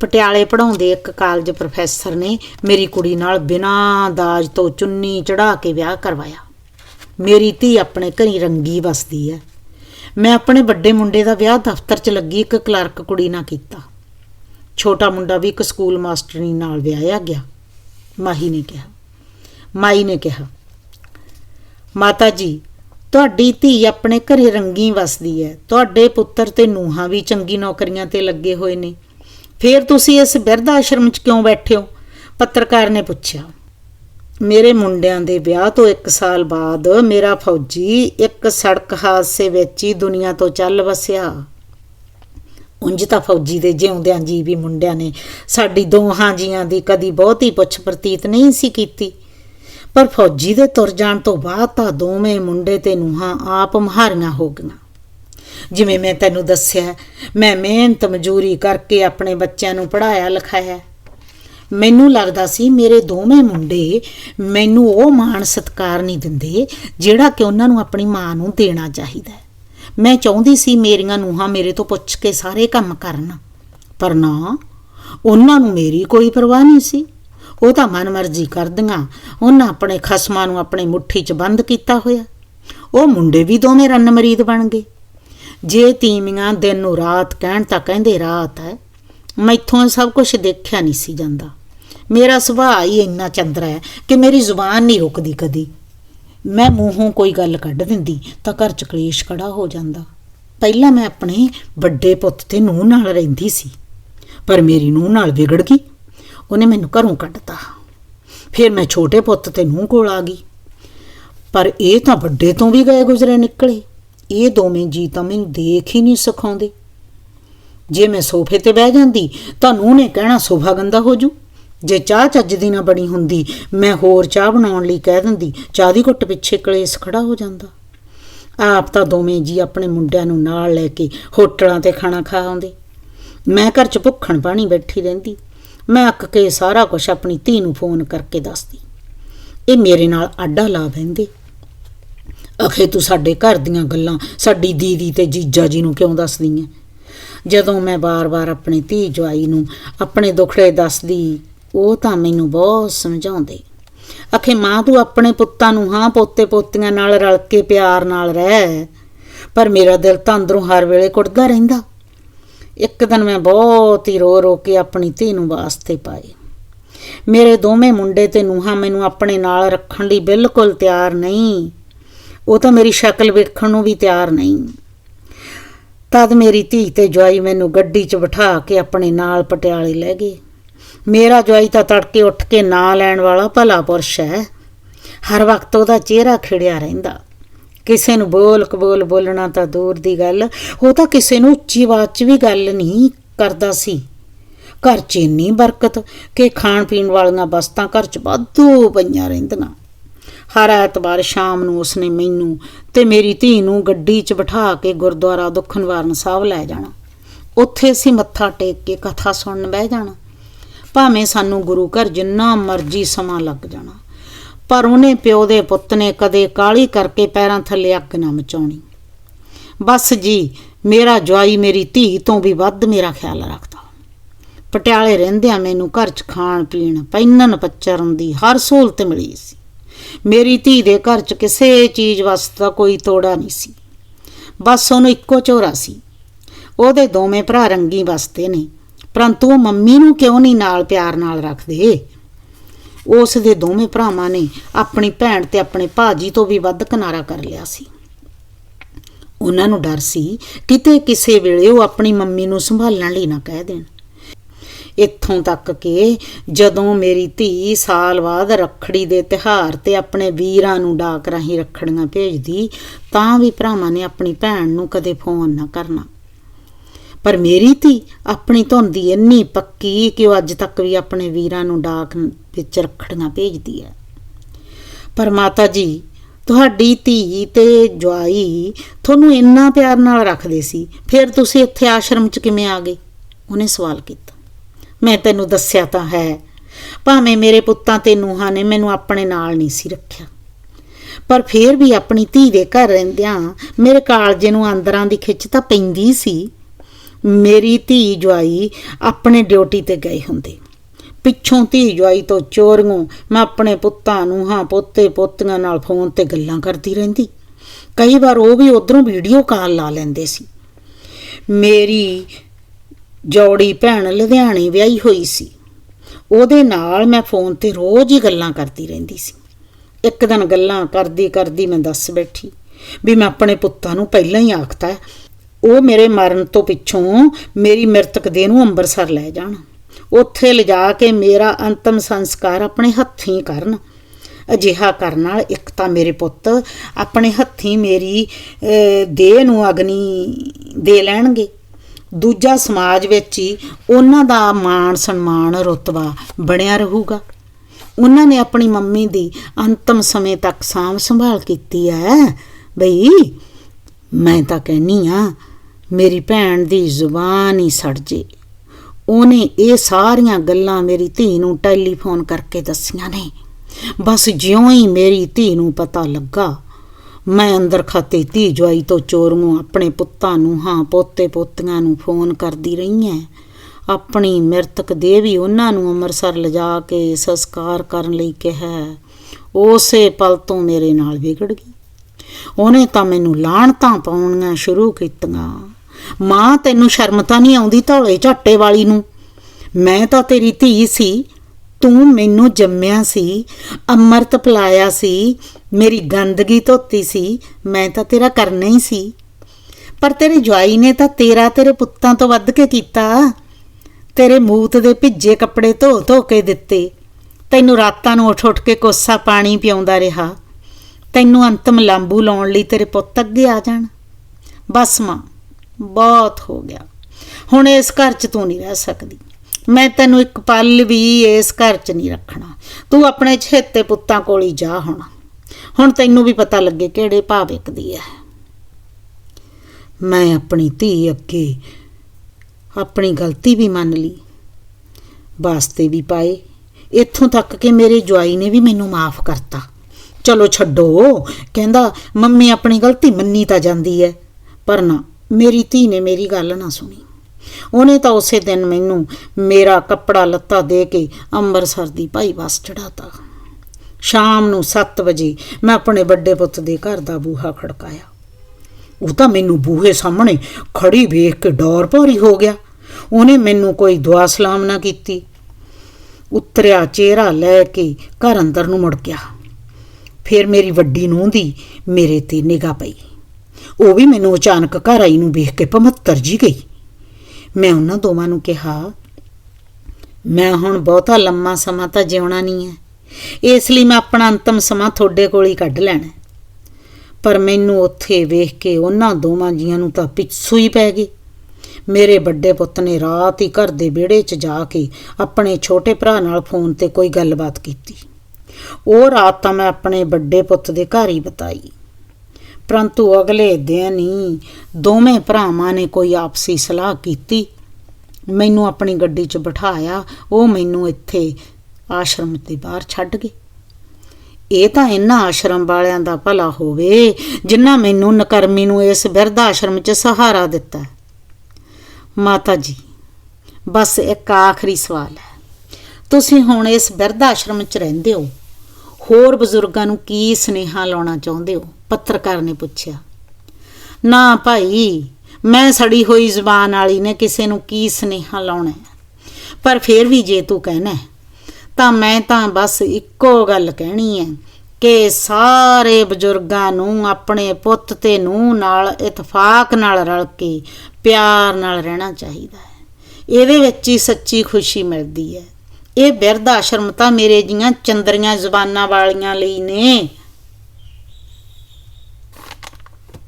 S1: ਪਟਿਆਲੇ ਪੜਾਉਂਦੇ ਇੱਕ ਕਾਲਜ ਪ੍ਰੋਫੈਸਰ ਨੇ ਮੇਰੀ ਕੁੜੀ ਨਾਲ ਬਿਨਾਂ ਦਾਜ ਤੋਂ ਚੁੰਨੀ ਚੜਾ ਕੇ ਵਿਆਹ ਕਰਵਾਇਆ। ਮੇਰੀ ਧੀ ਆਪਣੇ ਘਰੀ ਰੰਗੀ ਵਸਦੀ ਹੈ। ਮੈਂ ਆਪਣੇ ਵੱਡੇ ਮੁੰਡੇ ਦਾ ਵਿਆਹ ਦਫ਼ਤਰ 'ਚ ਲੱਗੀ ਇੱਕ ਕਲਰਕ ਕੁੜੀ ਨਾਲ ਕੀਤਾ। ਛੋਟਾ ਮੁੰਡਾ ਵੀ ਇੱਕ ਸਕੂਲ ਮਾਸਟਰਨੀ ਨਾਲ ਵਿਆਹਿਆ ਗਿਆ। ਮਾਹੀ ਨੇ ਕਿਹਾ। ਮਾਈ ਨੇ ਕਿਹਾ, ਮਾਤਾ ਜੀ ਤੁਹਾਡੀ ਧੀ ਆਪਣੇ ਘਰੇ ਰੰਗੀ ਵਸਦੀ ਹੈ। ਤੁਹਾਡੇ ਪੁੱਤਰ ਤੇ ਨੂਹਾਂ ਵੀ ਚੰਗੀ ਨੌਕਰੀਆਂ ਤੇ ਲੱਗੇ ਹੋਏ ਨੇ। ਫਿਰ ਤੁਸੀਂ ਇਸ ਬਿਰਧ ਆਸ਼ਰਮ 'ਚ ਕਿਉਂ ਬੈਠੇ ਹੋ? ਪੱਤਰਕਾਰ ਨੇ ਪੁੱਛਿਆ, ਮੇਰੇ ਮੁੰਡਿਆਂ ਦੇ ਵਿਆਹ ਤੋਂ 1 ਸਾਲ ਬਾਅਦ ਮੇਰਾ ਫੌਜੀ ਇੱਕ ਸੜਕ ਹਾਦਸੇ ਵਿੱਚ ਹੀ ਦੁਨੀਆ ਤੋਂ ਚੱਲ ਵਸਿਆ। ਉਂਝ ਤਾਂ ਫੌਜੀ ਦੇ ਜਿਉਂਦਿਆਂ ਜੀ ਵੀ ਮੁੰਡਿਆਂ ਨੇ ਸਾਡੀ ਦੋਹਾਂ ਜੀਆਂ ਦੀ ਕਦੀ ਬਹੁਤੀ ਪੁੱਛ ਪ੍ਰਤੀਤ ਨਹੀਂ ਸੀ ਕੀਤੀ। ਪਰ ਫੌਜੀ ਦੇ ਤੁਰ ਜਾਣ ਤੋਂ ਬਾਅਦ ਤਾਂ ਦੋਵੇਂ ਮੁੰਡੇ ਤੇ ਨੂੰਹਾਂ ਆਪ ਮਹਾਰੀਆਂ ਹੋ ਗਈਆਂ। ਜਿਵੇਂ ਮੈਂ ਤੈਨੂੰ ਦੱਸਿਆ, ਮੈਂ ਮਿਹਨਤ ਮਜ਼ਦੂਰੀ ਕਰਕੇ ਆਪਣੇ ਬੱਚਿਆਂ ਨੂੰ ਪੜਾਇਆ ਲਿਖਾਇਆ। ਮੈਨੂੰ ਲੱਗਦਾ ਸੀ ਮੇਰੇ ਦੋਵੇਂ ਮੁੰਡੇ ਮੈਨੂੰ ਉਹ ਮਾਣ ਸਤਿਕਾਰ ਨਹੀਂ ਦਿੰਦੇ ਜਿਹੜਾ ਕਿ ਉਹਨਾਂ ਨੂੰ ਆਪਣੀ ਮਾਂ ਨੂੰ ਦੇਣਾ ਚਾਹੀਦਾ ਮੈਂ ਚਾਹੁੰਦੀ ਸੀ ਮੇਰੀਆਂ ਨੂੰਹਾਂ ਮੇਰੇ ਤੋਂ ਪੁੱਛ ਕੇ ਸਾਰੇ ਕੰਮ ਕਰਨ। ਪਰ ਨਾ, ਉਹਨਾਂ ਨੂੰ ਮੇਰੀ ਕੋਈ ਪਰਵਾਹ ਨਹੀਂ ਸੀ। ਉਹ ਤਾਂ ਮਨਮਰਜ਼ੀ ਕਰਦੀਆਂ। ਉਹਨਾਂ ਆਪਣੇ ਖਸਮਾਂ ਨੂੰ ਆਪਣੇ ਮੁੱਠੀ 'ਚ ਬੰਦ ਕੀਤਾ ਹੋਇਆ। ਉਹ ਮੁੰਡੇ ਵੀ ਦੋਵੇਂ ਰੰਨ ਮਰੀਦ ਬਣ ਗਏ। ਜੇ ਤੀਵੀਆਂ ਦਿਨ ਨੂੰ ਰਾਤ ਕਹਿਣ ਤਾਂ ਕਹਿੰਦੇ ਰਾਤ ਹੈ। ਮੈਥੋਂ ਇਹ ਸਭ ਕੁਝ ਦੇਖਿਆ ਨਹੀਂ ਸੀ ਜਾਂਦਾ। ਮੇਰਾ ਸੁਭਾਅ ਹੀ ਇੰਨਾ ਚੰਦਰਾ ਹੈ ਕਿ ਮੇਰੀ ਜ਼ੁਬਾਨ ਨਹੀਂ ਰੁਕਦੀ ਕਦੀ। ਮੈਂ ਮੂੰਹੋਂ ਕੋਈ ਗੱਲ ਕੱਢ ਦਿੰਦੀ ਤਾਂ ਘਰ ਚ ਕਲੇਸ਼ ਖੜਾ ਹੋ ਜਾਂਦਾ। ਪਹਿਲਾਂ ਮੈਂ ਆਪਣੇ ਵੱਡੇ ਪੁੱਤ ਤੇ ਨੂੰਹ ਨਾਲ ਰਹਿੰਦੀ ਸੀ। ਪਰ ਮੇਰੀ ਨੂੰਹ ਨਾਲ ਵਿਗੜ ਗਈ। ਉਹਨੇ ਮੈਨੂੰ ਘਰੋਂ ਕੱਢਤਾ। ਫਿਰ ਮੈਂ ਛੋਟੇ ਪੁੱਤ ਤੇ ਨੂੰਹ ਕੋਲ ਆ ਗਈ। ਪਰ ਇਹ ਤਾਂ ਵੱਡੇ ਤੋਂ ਵੀ ਗਏ ਗੁਜ਼ਰੇ ਨਿਕਲੇ। ਇਹ ਦੋਵੇਂ ਜੀ ਤਾਂ ਮੈਨੂੰ ਦੇਖ ਹੀ ਨਹੀਂ ਸਿਖਾਉਂਦੇ। ਜੇ ਮੈਂ ਸੋਫੇ ਤੇ ਬਹਿ ਜਾਂਦੀ, ਤਾਂ ਨੂੰਹ ਨੇ ਕਹਿਣਾ, ਸੋਫਾ ਗੰਦਾ ਹੋ ਜੂ। ਜੇ ਚਾਹ ਚੱਜ ਦੀ ਨਾ ਬਣੀ ਹੁੰਦੀ, ਮੈਂ ਹੋਰ ਚਾਹ ਬਣਾਉਣ ਲਈ ਕਹਿ ਦਿੰਦੀ, ਚਾਹ ਦੀ ਘੁੱਟ ਪਿੱਛੇ ਕਲੇਸ਼ ਖੜਾ ਹੋ ਜਾਂਦਾ। ਆਪ ਤਾਂ ਦੋਵੇਂ ਜੀ ਆਪਣੇ ਮੁੰਡਿਆਂ ਨੂੰ ਨਾਲ ਲੈ ਕੇ ਹੋਟਲਾਂ ਤੇ ਖਾਣਾ ਖਾ ਆਉਂਦੇ। ਮੈਂ ਘਰ 'ਚ ਭੁੱਖਣ ਪਾਣੀ ਬੈਠੀ ਰਹਿੰਦੀ। ਮੈਂ ਅੱਕ ਕੇ ਸਾਰਾ ਕੁਝ ਆਪਣੀ ਧੀ ਨੂੰ ਫੋਨ ਕਰਕੇ ਦੱਸਦੀ। ਇਹ ਮੇਰੇ ਨਾਲ ਆਡਾ ਲਾ ਬਹਿੰਦੇ। ਅਖੇ, ਤੂੰ ਸਾਡੇ ਘਰ ਦੀਆਂ ਗੱਲਾਂ ਸਾਡੀ ਦੀਦੀ ਤੇ ਜੀਜਾ ਜੀ ਨੂੰ ਕਿਉਂ ਦੱਸਦੀ ਐ? ਜਦੋਂ ਮੈਂ ਬਾਰ-ਬਾਰ ਆਪਣੀ ਧੀ ਜਵਾਈ ਨੂੰ ਆਪਣੇ ਦੁੱਖੜੇ ਦੱਸਦੀ, ਉਹ ਤਾਂ ਮੈਨੂੰ ਬਹੁਤ ਸਮਝਾਉਂਦੇ। ਅਖੇ, ਮਾਂ, ਤੂੰ ਆਪਣੇ ਪੁੱਤਾਂ ਨੂੰ ਹਾਂ ਪੋਤੇ ਪੋਤੀਆਂ ਨਾਲ ਰਲ ਕੇ ਪਿਆਰ ਨਾਲ ਰਹਿ, ਪਰ ਮੇਰਾ ਦਿਲ ਤਾਂ ਅੰਦਰੋਂ ਹਰ ਵੇਲੇ ਕੁੱਟਦਾ ਰਹਿੰਦਾ। ਇੱਕ ਦਿਨ ਮੈਂ ਬਹੁਤ ਹੀ ਰੋ ਰੋ ਕੇ ਆਪਣੀ ਧੀ ਨੂੰ ਵਾਸਤੇ ਪਾਏ ਮੇਰੇ ਦੋਵੇਂ ਮੁੰਡੇ ਤੇ ਨੂਹਾਂ ਮੈਨੂੰ ਆਪਣੇ ਨਾਲ ਰੱਖਣ ਲਈ ਬਿਲਕੁਲ ਤਿਆਰ ਨਹੀਂ। ਉਹ ਤਾਂ ਮੇਰੀ ਸ਼ਕਲ ਵੇਖਣ ਨੂੰ ਵੀ ਤਿਆਰ ਨਹੀਂ। ਤਦ ਮੇਰੀ ਧੀ ਤੇ ਜਵਾਈ ਮੈਨੂੰ ਗੱਡੀ 'ਚ ਬਿਠਾ ਕੇ ਆਪਣੇ ਨਾਲ ਪਟਿਆਲੇ ਲੈ ਗਏ। ਮੇਰਾ ਜਵਾਈ ਤਾਂ ਤੜਕੇ ਉੱਠ ਕੇ ਨਾਂ ਲੈਣ ਵਾਲਾ ਭਲਾ ਪੁਰਸ਼ ਹੈ। ਹਰ ਵਕਤ ਉਹਦਾ ਚਿਹਰਾ ਖਿੜਿਆ ਰਹਿੰਦਾ। ਕਿਸੇ ਨੂੰ ਬੋਲ ਕਬੋਲ ਬੋਲਣਾ ਤਾਂ ਦੂਰ ਦੀ ਗੱਲ। ਉਹ ਤਾਂ ਕਿਸੇ ਨੂੰ ਉੱਚੀ ਆਵਾਜ਼ 'ਚ ਵੀ ਗੱਲ ਨਹੀਂ ਕਰਦਾ ਸੀ। ਘਰ 'ਚ ਇੰਨੀ ਬਰਕਤ ਕਿ ਖਾਣ ਪੀਣ ਵਾਲੀਆਂ ਵਸਤਾਂ ਘਰ 'ਚ ਵਾਧੂ ਪਈਆਂ ਰਹਿੰਦੀਆਂ। ਹਰ ਐਤਵਾਰ ਸ਼ਾਮ ਨੂੰ ਉਸਨੇ ਮੈਨੂੰ ਤੇ ਮੇਰੀ ਧੀ ਨੂੰ ਗੱਡੀ 'ਚ ਬਿਠਾ ਕੇ ਗੁਰਦੁਆਰਾ ਦੁੱਖ ਨਿਵਾਰਨ ਸਾਹਿਬ ਲੈ ਜਾਣਾ। ਉੱਥੇ ਅਸੀਂ ਮੱਥਾ ਟੇਕ ਕੇ ਕਥਾ ਸੁਣਨ ਬਹਿ ਜਾਣਾ। ਭਾਵੇਂ ਸਾਨੂੰ ਗੁਰੂ ਘਰ ਜਿੰਨਾ ਮਰਜ਼ੀ ਸਮਾਂ ਲੱਗ ਜਾਣਾ। ਪਰ ਉਹਨੇ ਪਿਓ ਦੇ ਪੁੱਤ ਨੇ ਕਦੇ ਕਾਲੀ ਕਰਕੇ ਪੈਰਾਂ ਥੱਲੇ ਅੱਗ ਨਾ ਮਚਾਉਣੀ। ਬਸ ਜੀ, ਮੇਰਾ ਜਵਾਈ ਮੇਰੀ ਧੀ ਤੋਂ ਵੀ ਵੱਧ ਮੇਰਾ ਖਿਆਲ ਰੱਖਦਾ। ਪਟਿਆਲੇ ਰਹਿੰਦਿਆਂ ਮੈਨੂੰ ਘਰ 'ਚ ਖਾਣ ਪੀਣ ਪਹਿਨਣ ਪੱਚਰਨ ਦੀ ਹਰ ਸਹੂਲਤ ਮਿਲੀ ਸੀ। ਮੇਰੀ ਧੀ ਦੇ ਘਰ 'ਚ ਕਿਸੇ ਚੀਜ਼ ਵਾਸਤੇ ਕੋਈ ਤੋੜਾ ਨਹੀਂ ਸੀ। ਬਸ ਉਹਨੂੰ ਇੱਕੋ ਝੋਰਾ ਸੀ। ਉਹਦੇ ਦੋਵੇਂ ਭਰਾ ਰੰਗੀ ਵਸਦੇ ਨੇ, ਪਰੰਤੂ ਉਹ ਮੰਮੀ ਨੂੰ ਕਿਉਂ ਨਹੀਂ ਨਾਲ ਪਿਆਰ ਨਾਲ ਰੱਖਦੇ? ਉਸ ਦੇ ਦੋਵੇਂ ਭਰਾਵਾਂ ਨੇ ਆਪਣੀ ਭੈਣ ਤੇ ਆਪਣੇ ਭਾਜੀ ਤੋਂ ਵੀ ਵੱਧ ਕਿਨਾਰਾ ਕਰ ਲਿਆ ਸੀ। ਉਹਨਾਂ ਨੂੰ ਡਰ ਸੀ ਕਿਤੇ ਕਿਸੇ ਵੇਲੇ ਉਹ ਆਪਣੀ ਮੰਮੀ ਨੂੰ ਸੰਭਾਲਣ ਲਈ ਨਾ ਕਹਿ ਦੇਣ। ਇੱਥੋਂ ਤੱਕ ਕਿ ਜਦੋਂ ਮੇਰੀ ਧੀ ਸਾਲ ਬਾਅਦ ਰੱਖੜੀ ਦੇ ਤਿਹਾਰ ਤੇ ਆਪਣੇ ਵੀਰਾਂ ਨੂੰ ਡਾਕ ਰਾਹੀਂ ਰੱਖੜੀਆਂ ਭੇਜਦੀ, ਤਾਂ ਵੀ ਭਰਾਵਾਂ ਨੇ ਆਪਣੀ ਭੈਣ ਨੂੰ ਕਦੇ ਫੋਨ ਨਾ ਕਰਨਾ। ਪਰ ਮੇਰੀ ਧੀ ਆਪਣੀ ਧੁੰਦੀ ਇੰਨੀ ਪੱਕੀ ਕਿ ਉਹ ਅੱਜ ਤੱਕ ਵੀ ਆਪਣੇ ਵੀਰਾਂ ਨੂੰ ਡਾਕ ਵਿੱਚ ਰੱਖੜੀਆਂ ਭੇਜਦੀ ਹੈ। ਪਰ ਮਾਤਾ ਜੀ, ਤੁਹਾਡੀ ਧੀ ਤੇ ਜਵਾਈ ਤੁਹਾਨੂੰ ਇੰਨਾ ਪਿਆਰ ਨਾਲ ਰੱਖਦੇ ਸੀ। ਫਿਰ ਤੁਸੀਂ ਇੱਥੇ ਆਸ਼ਰਮ 'ਚ ਕਿਵੇਂ ਆ ਗਏ? ਉਹਨੇ ਸਵਾਲ ਕੀਤਾ। ਮੈਂ ਤੈਨੂੰ ਦੱਸਿਆ ਤਾਂ ਹੈ। ਭਾਵੇਂ ਮੇਰੇ ਪੁੱਤਾਂ ਤੇ ਨੂਹਾਂ ਨੇ ਮੈਨੂੰ ਆਪਣੇ ਨਾਲ ਨਹੀਂ ਸੀ ਰੱਖਿਆ। ਪਰ ਫੇਰ ਵੀ ਆਪਣੀ ਧੀ ਦੇ ਘਰ ਰਹਿੰਦਿਆਂ ਮੇਰੇ ਕਾਲਜੇ ਨੂੰ ਅੰਦਰਾਂ ਦੀ ਖਿੱਚ ਤਾਂ ਪੈਂਦੀ ਸੀ। ਮੇਰੀ ਧੀ ਜਵਾਈ ਆਪਣੇ ਡਿਊਟੀ ਤੇ ਗਏ ਹੁੰਦੇ। ਪਿੱਛੋਂ ਧੀ ਜਵਾਈ ਤੋਂ ਚੋਰੀਆਂ ਮੈਂ ਆਪਣੇ ਪੁੱਤਾਂ ਨੂੰ, ਹਾਂ, ਪੋਤੇ ਪੋਤੀਆਂ ਨਾਲ ਫੋਨ ਤੇ ਗੱਲਾਂ ਕਰਦੀ ਰਹਿੰਦੀ। ਕਈ ਵਾਰ ਉਹ ਵੀ ਉਧਰੋਂ ਵੀਡੀਓ ਕਾਲ ਲਾ ਲੈਂਦੇ ਸੀ। ਮੇਰੀ ਜੋੜੀ ਭੈਣ ਲੁਧਿਆਣੇ ਵਿਆਹੀ ਹੋਈ ਸੀ। ਉਹਦੇ ਨਾਲ ਮੈਂ ਫੋਨ ਤੇ ਰੋਜ਼ ਹੀ ਗੱਲਾਂ ਕਰਦੀ ਰਹਿੰਦੀ ਸੀ। ਇੱਕ ਦਿਨ ਗੱਲਾਂ ਕਰਦੀ ਕਰਦੀ ਮੈਂ ਦੱਸ ਬੈਠੀ ਵੀ ਮੈਂ ਆਪਣੇ ਪੁੱਤਾਂ ਨੂੰ ਪਹਿਲਾਂ ਹੀ ਆਖਤਾ ਉਹ ਮੇਰੇ ਮਰਨ ਤੋਂ ਪਿੱਛੋਂ ਮੇਰੀ ਮ੍ਰਿਤਕ ਦੇਹ ਨੂੰ ਅੰਮ੍ਰਿਤਸਰ ਲੈ ਜਾਣ। ਉੱਥੇ ਲਿਜਾ ਕੇ ਮੇਰਾ ਅੰਤਮ ਸੰਸਕਾਰ ਆਪਣੇ ਹੱਥੀਂ ਕਰਨ। ਅਜਿਹਾ ਕਰਨ ਨਾਲ ਇੱਕ ਤਾਂ ਮੇਰੇ ਪੁੱਤ ਆਪਣੇ ਹੱਥੀਂ ਮੇਰੀ ਦੇਹ ਨੂੰ ਅਗਨੀ ਦੇ ਲੈਣਗੇ। ਦੂਜਾ ਸਮਾਜ ਵਿੱਚ ਹੀ ਉਹਨਾਂ ਦਾ ਮਾਣ ਸਨਮਾਨ ਰੁਤਬਾ ਬਣਿਆ ਰਹੂਗਾ। ਉਹਨਾਂ ਨੇ ਆਪਣੀ ਮੰਮੀ ਦੀ ਅੰਤਮ ਸਮੇਂ ਤੱਕ ਸਾਂਭ ਸੰਭਾਲ ਕੀਤੀ ਹੈ। ਬਈ, ਮੈਂ ਤਾਂ ਕਹਿਨੀ ਆ ਮੇਰੀ ਭੈਣ ਦੀ ਜ਼ੁਬਾਨ ਹੀ ਸੜ ਜੇ। ਉਹਨੇ ਇਹ ਸਾਰੀਆਂ ਗੱਲਾਂ ਮੇਰੀ ਧੀ ਨੂੰ ਟੈਲੀਫੋਨ ਕਰਕੇ ਦੱਸੀਆਂ ਨੇ। ਬਸ ਜਿਉਂ ਹੀ ਮੇਰੀ ਧੀ ਨੂੰ ਪਤਾ ਲੱਗਾ, ਮੈਂ ਅੰਦਰ ਖਾਤੇ ਧੀ ਜਵਾਈ ਤੋਂ ਚੋਰੋਂ ਆਪਣੇ ਪੁੱਤਾਂ ਨੂੰ, ਹਾਂ ਪੋਤੇ ਪੋਤੀਆਂ ਨੂੰ ਫੋਨ ਕਰਦੀ ਰਹੀ ਐ। ਆਪਣੀ ਮ੍ਰਿਤਕ ਦੇਹ ਵੀ ਉਹਨਾਂ ਨੂੰ ਅੰਮ੍ਰਿਤਸਰ ਲਿਜਾ ਕੇ ਸੰਸਕਾਰ ਕਰਨ ਲਈ ਕਿਹਾ, ਉਸੇ ਪਲ ਤੋਂ ਮੇਰੇ ਨਾਲ ਵਿਗੜ ਗਈ। ਉਹਨੇ ਤਾਂ ਮੈਨੂੰ ਲਾਹਣਤਾਂ ਪਾਉਣੀਆਂ ਸ਼ੁਰੂ ਕੀਤੀਆਂ। ਮਾਂ ਤੈਨੂੰ ਸ਼ਰਮ ਤਾਂ ਨਹੀਂ ਆਉਂਦੀ ਧੌਲੇ ਝਾਟੇ ਵਾਲੀ ਨੂੰ? ਮੈਂ ਤਾਂ ਤੇਰੀ ਧੀ ਸੀ, ਤੂੰ ਮੈਨੂੰ ਜੰਮਿਆ ਸੀ, ਅੰਮ੍ਰਿਤ ਪਿਲਾਇਆ ਸੀ, ਮੇਰੀ ਗੰਦਗੀ ਧੋਤੀ ਸੀ, ਮੈਂ ਤਾਂ ਤੇਰਾ ਕਰਨਾ ਹੀ ਸੀ। ਪਰ ਤੇਰੇ ਜਵਾਈ ਨੇ ਤਾਂ ਤੇਰਾ ਤੇਰੇ ਪੁੱਤਾਂ ਤੋਂ ਵੱਧ ਕੇ ਕੀਤਾ। ਤੇਰੇ ਮੂਤ ਦੇ ਭਿੱਜੇ ਕੱਪੜੇ ਧੋ ਧੋ ਕੇ ਦਿੱਤੇ। ਤੈਨੂੰ ਰਾਤਾਂ ਨੂੰ ਉੱਠ ਉੱਠ ਕੇ ਕੋਸਾ ਪਾਣੀ ਪਿਆਉਂਦਾ ਰਿਹਾ। ਤੈਨੂੰ ਅੰਤਮ ਲਾਂਬੂ ਲਾਉਣ ਲਈ ਤੇਰੇ ਪੁੱਤ ਅੱਗੇ ਆ ਜਾਣ। ਬਸ ਮਾਂ। ਬਹੁਤ ਹੋ ਗਿਆ। ਹੁਣ ਇਸ ਘਰ 'ਚ ਤੂੰ ਨਹੀਂ ਰਹਿ ਸਕਦੀ। ਮੈਂ ਤੈਨੂੰ ਇੱਕ ਪਲ ਵੀ ਇਸ ਘਰ 'ਚ ਨਹੀਂ ਰੱਖਣਾ। ਤੂੰ ਆਪਣੇ ਛੇਤੇ ਪੁੱਤਾਂ ਕੋਲ ਹੀ ਜਾ ਹੁਣ। ਹੁਣ ਤੈਨੂੰ ਵੀ ਪਤਾ ਲੱਗੇ ਕਿਹੜੇ ਭਾਅ ਵਿਕਦੀ ਹੈ ਮੈਂ ਆਪਣੀ ਧੀ ਅੱਗੇ ਆਪਣੀ ਗਲਤੀ ਵੀ ਮੰਨ ਲਈ। ਵਾਸਤੇ ਵੀ ਪਾਏ। ਇੱਥੋਂ ਤੱਕ ਕਿ ਮੇਰੇ ਜਵਾਈ ਨੇ ਵੀ ਮੈਨੂੰ ਮਾਫ ਕਰਤਾ। ਚਲੋ ਛੱਡੋ। ਕਹਿੰਦਾ, ਮੰਮੀ ਆਪਣੀ ਗਲਤੀ ਮੰਨੀ ਤਾਂ ਜਾਂਦੀ ਹੈ ਪਰ ਨਾ ਮੇਰੀ ਧੀ ਨੇ ਮੇਰੀ ਗੱਲ ਨਾ ਸੁਣੀ। ਉਹਨੇ ਤਾਂ ਉਸੇ ਦਿਨ ਮੈਨੂੰ ਮੇਰਾ ਕੱਪੜਾ ਲੱਤਾ ਦੇ ਕੇ ਅੰਮ੍ਰਿਤਸਰ ਦੀ ਭਾਈ ਬੱਸ ਚੜਾਤਾ ਸ਼ਾਮ ਨੂੰ 7 ਵਜੇ ਮੈਂ ਆਪਣੇ ਵੱਡੇ ਪੁੱਤ ਦੇ ਘਰ ਦਾ ਬੂਹਾ ਖੜਕਾਇਆ। ਉਹ ਤਾਂ ਮੈਨੂੰ ਬੂਹੇ ਸਾਹਮਣੇ ਖੜੀ ਵੇਖ ਕੇ ਡੌਰ ਭੌਰੀ ਹੋ ਗਿਆ। ਉਹਨੇ ਮੈਨੂੰ ਕੋਈ ਦੁਆ ਸਲਾਮ ਨਾ ਕੀਤੀ। ਉਤਰਿਆ ਚਿਹਰਾ ਲੈ ਕੇ ਘਰ ਅੰਦਰ ਨੂੰ ਮੁੜ ਗਿਆ। ਫਿਰ ਮੇਰੀ ਵੱਡੀ ਨੂੰਹ ਦੀ ਮੇਰੇ ਤੇ ਨਿਗਾਹ ਪਈ। ਉਹ ਵੀ ਮੈਨੂੰ ਅਚਾਨਕ ਘਰ ਆਈ ਨੂੰ ਵੇਖ ਕੇ ਭਮੱਤਰ ਜੀ ਗਈ। ਮੈਂ ਉਹਨਾਂ ਦੋਵਾਂ ਨੂੰ ਕਿਹਾ, ਮੈਂ ਹੁਣ ਬਹੁਤਾ ਲੰਮਾ ਸਮਾਂ ਤਾਂ ਜਿਉਣਾ ਨਹੀਂ ਹੈ। ਇਸ ਲਈ ਮੈਂ ਆਪਣਾ ਅੰਤਮ ਸਮਾਂ ਤੁਹਾਡੇ ਕੋਲ ਹੀ ਕੱਢ ਲੈਣਾ ਪਰ ਮੈਨੂੰ ਉੱਥੇ ਵੇਖ ਕੇ ਉਹਨਾਂ ਦੋਵਾਂ ਜੀਆਂ ਨੂੰ ਤਾਂ ਪਿੱਛੂ ਹੀ ਪੈ ਗਈ। ਮੇਰੇ ਵੱਡੇ ਪੁੱਤ ਨੇ ਰਾਤ ਹੀ ਘਰ ਦੇ ਵਿਹੜੇ 'ਚ ਜਾ ਕੇ ਆਪਣੇ ਛੋਟੇ ਭਰਾ ਨਾਲ ਫੋਨ ਤੇ ਕੋਈ ਗੱਲਬਾਤ ਕੀਤੀ। ਉਹ ਰਾਤ ਤਾਂ ਮੈਂ ਆਪਣੇ ਵੱਡੇ ਪੁੱਤ ਦੇ ਘਰ ਹੀ ਬਿਤਾਈ। ਪਰੰਤੂ ਅਗਲੇ ਦਿਨ ਹੀ ਦੋਵੇਂ ਭਰਾਵਾਂ ਨੇ ਕੋਈ ਆਪਸੀ ਸਲਾਹ ਕੀਤੀ। ਮੈਨੂੰ ਆਪਣੀ ਗੱਡੀ 'ਚ ਬਿਠਾਇਆ, ਉਹ ਮੈਨੂੰ ਇੱਥੇ ਆਸ਼ਰਮ ਦੇ ਬਾਹਰ ਛੱਡ ਗਏ। ਇਹ ਤਾਂ ਇਹਨਾਂ ਆਸ਼ਰਮ ਵਾਲਿਆਂ ਦਾ ਭਲਾ ਹੋਵੇ, ਜਿਨ੍ਹਾਂ ਮੈਨੂੰ ਨਕਰਮੀ ਨੂੰ ਇਸ ਬਿਰਧ ਆਸ਼ਰਮ 'ਚ ਸਹਾਰਾ ਦਿੱਤਾ। ਮਾਤਾ ਜੀ, ਬਸ ਇੱਕ ਆਖਰੀ ਸਵਾਲ ਹੈ। ਤੁਸੀਂ ਹੁਣ ਇਸ ਬਿਰਧ ਆਸ਼ਰਮ 'ਚ ਰਹਿੰਦੇ ਹੋ। ਹੋਰ ਬਜ਼ੁਰਗਾਂ ਨੂੰ ਕੀ ਸਨੇਹਾ ਲਾਉਣਾ ਚਾਹੁੰਦੇ ਹੋ? ਪੱਤਰਕਾਰ ਨੇ ਪੁੱਛਿਆ, ਨਾ ਭਾਈ, ਮੈਂ ਸੜੀ ਹੋਈ ਜ਼ੁਬਾਨ ਵਾਲੀ ਨੇ ਕਿਸੇ ਨੂੰ ਕੀ ਸਨੇਹਾ ਲਾਉਣਾ ਪਰ ਫੇਰ ਵੀ ਜੇ ਤੂੰ ਕਹਿਣਾ ਤਾਂ ਮੈਂ ਤਾਂ ਬਸ ਇੱਕੋ ਗੱਲ ਕਹਿਣੀ ਹੈ ਕਿ ਸਾਰੇ ਬਜ਼ੁਰਗਾਂ ਨੂੰ, ਆਪਣੇ ਪੁੱਤ ਤੇ ਨੂੰਹ ਨਾਲ, ਇਤਫਾਕ ਨਾਲ ਰਲ ਕੇ ਪਿਆਰ ਨਾਲ ਰਹਿਣਾ ਚਾਹੀਦਾ ਹੈ। ਇਹਦੇ ਵਿੱਚ ਹੀ ਸੱਚੀ ਖੁਸ਼ੀ ਮਿਲਦੀ ਹੈ। ਇਹ ਬਿਰਧ ਆਸ਼ਰਮ ਤਾਂ ਮੇਰੇ ਜੀਆਂ ਚੰਦਰੀਆਂ ਜ਼ੁਬਾਨਾਂ ਵਾਲੀਆਂ ਲਈ ਨੇ।